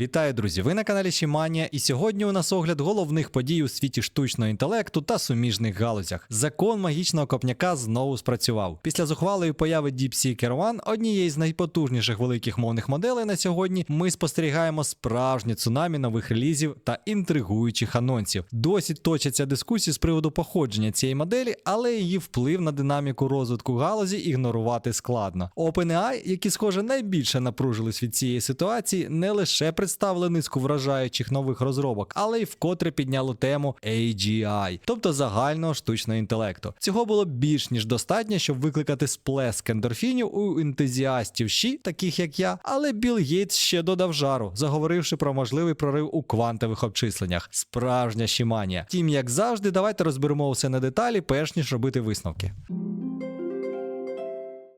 Вітаю, друзі! Ви на каналі Шіманія, і сьогодні у нас огляд головних подій у світі штучного інтелекту та суміжних галузях. Закон магічного копняка знову спрацював. Після зухвалої появи DeepSeek One, однієї з найпотужніших великих мовних моделей на сьогодні, ми спостерігаємо справжнє цунамі нових релізів та інтригуючих анонсів. Досі точаться дискусії з приводу походження цієї моделі, але її вплив на динаміку розвитку галузі ігнорувати складно. OpenAI, які, схоже, найбільше напружились від цієї ситуації, не лише представили низку вражаючих нових розробок, але й вкотре підняло тему AGI, тобто загального штучного інтелекту. Цього було більш ніж достатньо, щоб викликати сплеск ендорфінів у ентузіастів щі, таких як я. Але Білл Гейтс ще додав жару, заговоривши про можливий прорив у квантових обчисленнях. Справжня щіманія. Тім, як завжди, давайте розберемо все на деталі, перш ніж робити висновки.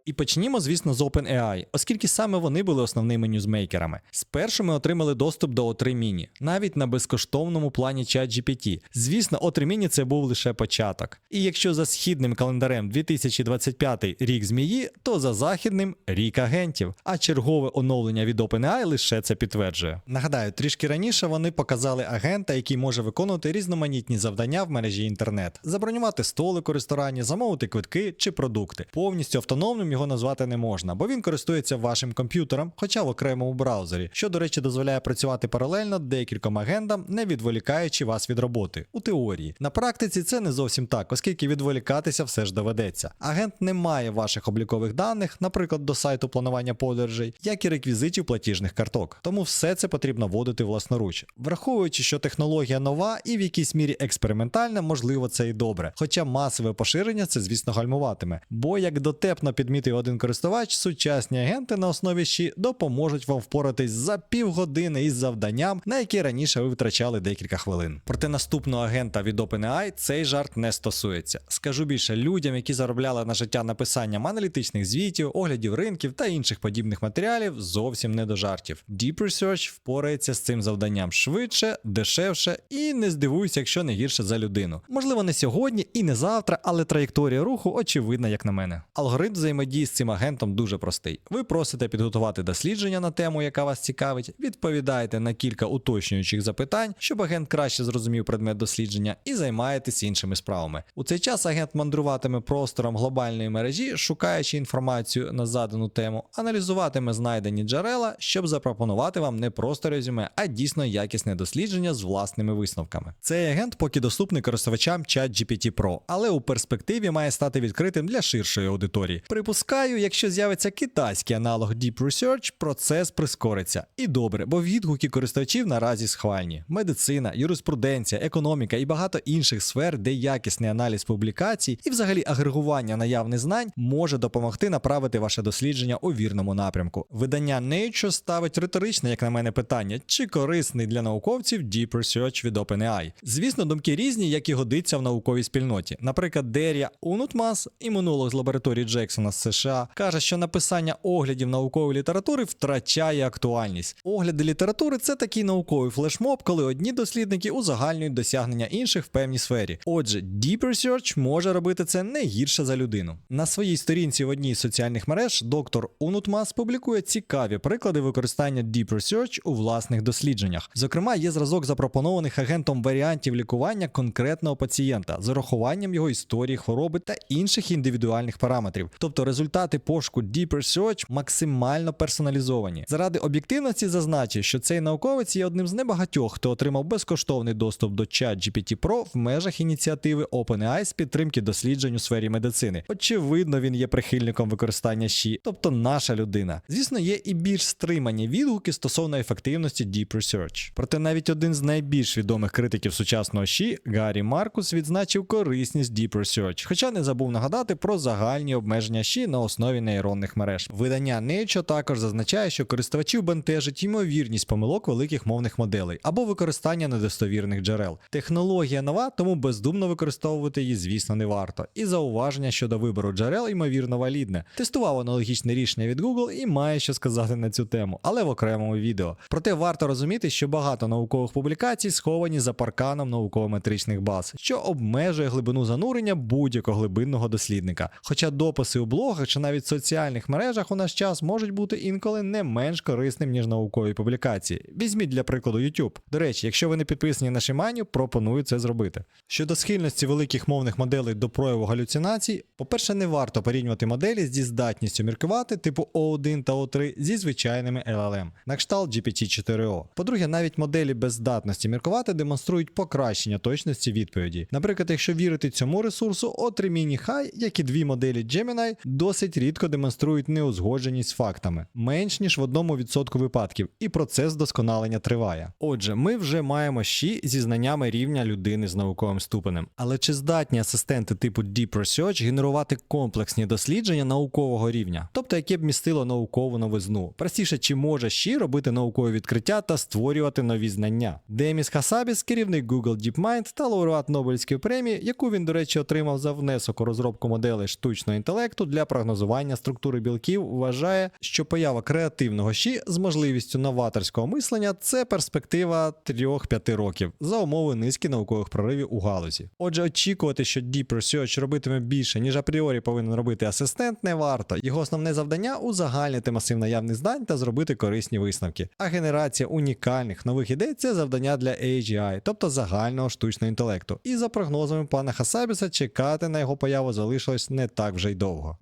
І почнімо, звісно, з OpenAI, оскільки саме вони були основними ньюзмейкерами. Спершу ми отримали доступ до O3 Mini, навіть на безкоштовному плані ChatGPT. Звісно, O3 Mini це був лише початок. І якщо за східним календарем 2025 рік змії, то за західним рік агентів. А чергове оновлення від OpenAI лише це підтверджує. Нагадаю, трішки раніше вони показали агента, який може виконувати різноманітні завдання в мережі інтернет, забронювати столик у ресторані, замовити квитки чи продукти. Повністю автономним його назвати не можна, бо він користується вашим комп'ютером, хоча в окремому браузері, що, до речі, дозволяє працювати паралельно декільком агендам, не відволікаючи вас від роботи. У теорії. На практиці це не зовсім так, оскільки відволікатися все ж доведеться. Агент не має ваших облікових даних, наприклад, до сайту планування подорожей, як і реквізитів платіжних карток. Тому все це потрібно вводити власноруч. Враховуючи, що технологія нова і в якійсь мірі експериментальна, можливо, це і добре. Хоча масове поширення це, звісно, гальмуватиме. Бо як дотепно підмітить 31 користувач, сучасні агенти на основі щі допоможуть вам впоратись за півгодини із завданням, на які раніше ви втрачали декілька хвилин. Проте наступного агента від OpenAI цей жарт не стосується. Скажу більше, людям, які заробляли на життя написанням аналітичних звітів, оглядів ринків та інших подібних матеріалів, зовсім не до жартів. Deep Research впорається з цим завданням швидше, дешевше і не здивуюся, якщо не гірше за людину. Можливо, не сьогодні і не завтра, але траєкторія руху очевидна, як на мене. Алгоритм взаємодії з цим агентом дуже простий. Ви просите підготувати дослідження на тему, яка вас цікавить, відповідаєте на кілька уточнюючих запитань, щоб агент краще зрозумів предмет дослідження, і займаєтесь іншими справами. У цей час агент мандруватиме простором глобальної мережі, шукаючи інформацію на задану тему, аналізуватиме знайдені джерела, щоб запропонувати вам не просто резюме, а дійсно якісне дослідження з власними висновками. Цей агент поки доступний користувачам ChatGPT Pro, але у перспективі має стати відкритим для ширшої аудиторії. Припускаю, якщо з'явиться китайський аналог Deep Research, процес прискориться. І добре, бо відгуки користувачів наразі схвальні: медицина, юриспруденція, економіка і багато інших сфер, де якісний аналіз публікацій і взагалі агрегування наявних знань може допомогти направити ваше дослідження у вірному напрямку. Видання Nature ставить риторичне, як на мене, питання, чи корисний для науковців Deep Research від OpenAI. Звісно, думки різні, як і годиться в науковій спільноті. Наприклад, Дерія Унутмас, імунолог з лабораторії Джексона з США, каже, що написання оглядів наукової літератури втрачає актуальність. Огляди літератури це такий науковий флешмоб, коли одні дослідники узагальнюють досягнення інших в певній сфері. Отже, Deep Research може робити це не гірше за людину. На своїй сторінці в одній з соціальних мереж доктор Унутмас публікує цікаві приклади використання Deep Research у власних дослідженнях. Зокрема, є зразок запропонованих агентом варіантів лікування конкретного пацієнта з урахуванням його історії хвороби та інших індивідуальних параметрів. Тобто результати пошуку Deep Research максимально персоналізовані. Заради об'єктивності зазначу, що цей науковець є одним з небагатьох, хто отримав безкоштовний доступ до ChatGPT Pro в межах ініціативи OpenAI з підтримки досліджень у сфері медицини. Очевидно, він є прихильником використання щі, тобто наша людина. Звісно, є і більш стримані відгуки стосовно ефективності Deep Research. Проте навіть один з найбільш відомих критиків сучасного щі, Гаррі Маркус, відзначив корисність Deep Research, хоча не забув нагадати про загальні обмеження щі на основі нейронних мереж. Видання Nature також зазначає, що користувачів бентежить ймовірність помилок великих мовних моделей або використання недостовірних джерел. Технологія нова, тому бездумно використовувати її, звісно, не варто. І зауваження щодо вибору джерел, ймовірно, валідне. Тестував аналогічне рішення від Google і має що сказати на цю тему, але в окремому відео. Проте варто розуміти, що багато наукових публікацій сховані за парканом науково-метричних баз, що обмежує глибину занурення будь-якого глибинного дослідника. Хоча дописи у блогах блогах чи навіть соціальних мережах у наш час можуть бути інколи не менш корисним, ніж наукові публікації. Візьміть для прикладу YouTube. До речі, якщо ви не підписані на Шиманю, пропоную це зробити. Щодо схильності великих мовних моделей до прояву галюцинацій, по-перше, не варто порівнювати моделі зі здатністю міркувати типу O1 та O3 зі звичайними LLM, на кшталт GPT-4o. По-друге, навіть моделі без здатності міркувати демонструють покращення точності відповіді. Наприклад, якщо вірити цьому ресурсу, O3 Mini High, як і дві моделі Gemini, досить рідко демонструють неузгодженість з фактами, менш ніж в одному відсотку випадків, і процес вдосконалення триває. Отже, ми вже маємо щі зі знаннями рівня людини з науковим ступенем. Але чи здатні асистенти типу Deep Research генерувати комплексні дослідження наукового рівня, тобто яке б містило наукову новизну? Простіше, чи може щі робити наукові відкриття та створювати нові знання? Деміс Хасабіс, керівник Google DeepMind та лауреат Нобелівської премії, яку він, до речі, отримав за внесок у розробку моделей штучного інтелекту для прогнозування структури білків, вважає, що поява креативного щі з можливістю новаторського мислення це перспектива 3-5 років за умови низки наукових проривів у галузі. Отже, очікувати, що Deep Research робитиме більше, ніж апріорі повинен робити асистент, не варто. Його основне завдання узагальнити масив наявних знань та зробити корисні висновки. А генерація унікальних нових ідей це завдання для AGI, тобто загального штучного інтелекту. І за прогнозами пана Хасабіса, чекати на його появу залишилось не так вже й довго.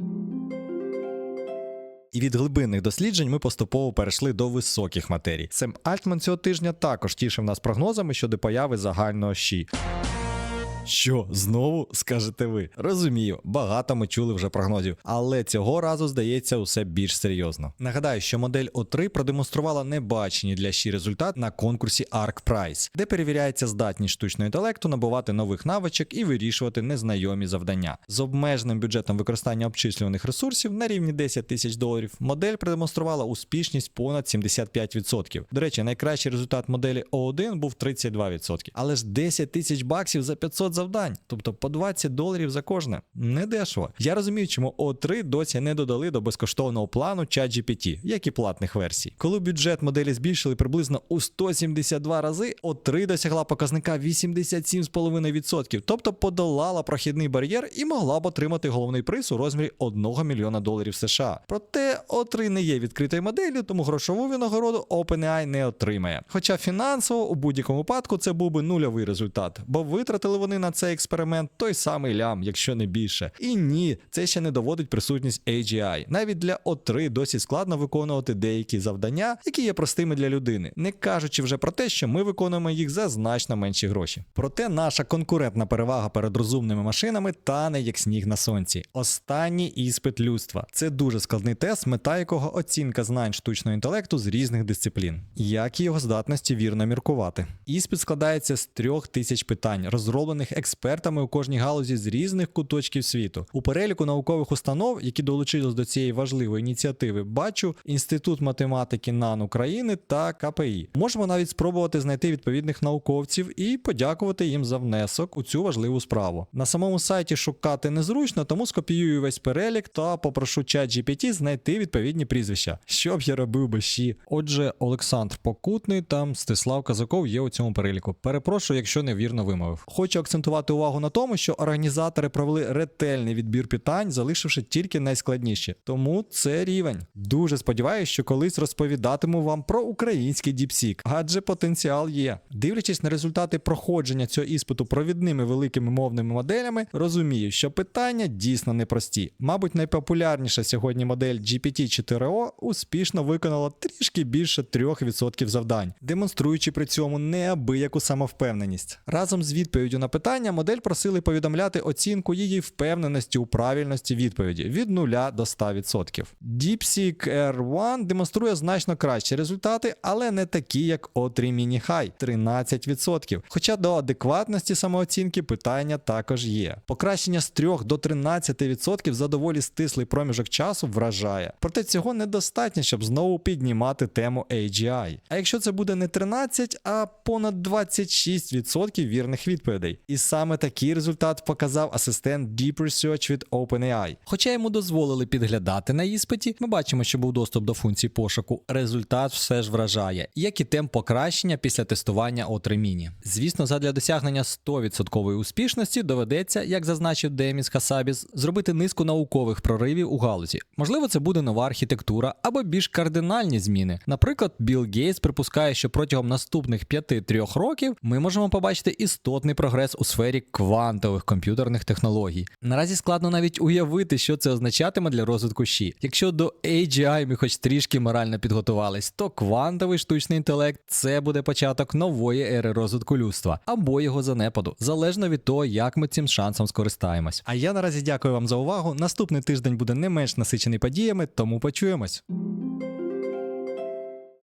І від глибинних досліджень ми поступово перейшли до високих матерій. Сем Альтман цього тижня також тішив нас прогнозами щодо появи загального щі. Що знову скажете ви? Розумію, багато ми чули вже прогнозів, але цього разу здається усе більш серйозно. Нагадаю, що модель O3 продемонструвала небачені для щі результат на конкурсі Arc Prize, де перевіряється здатність штучного інтелекту набувати нових навичок і вирішувати незнайомі завдання. З обмеженим бюджетом використання обчислюваних ресурсів на рівні 10 тисяч доларів модель продемонструвала успішність понад 75%. До речі, найкращий результат моделі O1 був 32%. Але ж 10 тисяч баксів за 500 завдань, тобто по 20 доларів за кожне. Не дешево. Я розумію, чому O3 досі не додали до безкоштовного плану ChatGPT, як і платних версій. Коли бюджет моделі збільшили приблизно у 172 рази, O3 досягла показника 87,5%, тобто подолала прохідний бар'єр і могла б отримати головний приз у розмірі 1 мільйона доларів США. Проте O3 не є відкритою моделлю, тому грошову винагороду OpenAI не отримає. Хоча фінансово у будь-якому випадку це був би нульовий результат, бо витратили вони на цей експеримент той самий лям, якщо не більше. І ні, це ще не доводить присутність AGI. Навіть для O3 досі складно виконувати деякі завдання, які є простими для людини, не кажучи вже про те, що ми виконуємо їх за значно менші гроші. Проте наша конкурентна перевага перед розумними машинами тане як сніг на сонці. Останній іспит людства. Це дуже складний тест, мета якого оцінка знань штучного інтелекту з різних дисциплін, як і його здатності вірно міркувати. Іспит складається з трьох тисяч питань, розроблених експертами у кожній галузі з різних куточків світу. У переліку наукових установ, які долучились до цієї важливої ініціативи, бачу Інститут математики НАН України та КПІ. Можемо навіть спробувати знайти відповідних науковців і подякувати їм за внесок у цю важливу справу. На самому сайті шукати незручно, тому скопіюю весь перелік та попрошу чат GPT знайти відповідні прізвища. Що б я робив без щі? Отже, Олександр Покутний та Мстислав Казаков є у цьому переліку. Перепрошую, якщо невірно вимовив. Хочу акцентувати увагу на тому, що організатори провели ретельний відбір питань, залишивши тільки найскладніші. Тому це рівень. Дуже сподіваюся, що колись розповідатиму вам про український діпсік, адже потенціал є. Дивлячись на результати проходження цього іспиту провідними великими мовними моделями, розумію, що питання дійсно непрості. Мабуть, найпопулярніша сьогодні модель GPT-4o успішно виконала трішки більше 3% завдань, демонструючи при цьому неабияку самовпевненість. Разом з відповіддю на питання модель просили повідомляти оцінку її впевненості у правильності відповіді від 0 до 100%. DeepSeek R1 демонструє значно кращі результати, але не такі, як O3 Mini High 13%. Хоча до адекватності самооцінки питання також є. Покращення з 3 до 13% за доволі стислий проміжок часу вражає. Проте цього недостатньо, щоб знову піднімати тему AGI. А якщо це буде не 13, а понад 26% вірних відповідей. І І саме такий результат показав асистент Deep Research від OpenAI. Хоча йому дозволили підглядати на іспиті, ми бачимо, що був доступ до функції пошуку. Результат все ж вражає, як і темп покращення після тестування O3 Mini. Звісно, задля досягнення 100% успішності доведеться, як зазначив Деміс Хасабіс, зробити низку наукових проривів у галузі. Можливо, це буде нова архітектура або більш кардинальні зміни. Наприклад, Білл Гейтс припускає, що протягом наступних 5-3 років ми можемо побачити істотний прогрес у сфері квантових комп'ютерних технологій. Наразі складно навіть уявити, що це означатиме для розвитку ЩІ. Якщо до AGI ми хоч трішки морально підготувались, то квантовий штучний інтелект це буде початок нової ери розвитку людства або його занепаду, залежно від того, як ми цим шансом скористаємось. А я наразі дякую вам за увагу. Наступний тиждень буде не менш насичений подіями, тому почуємось.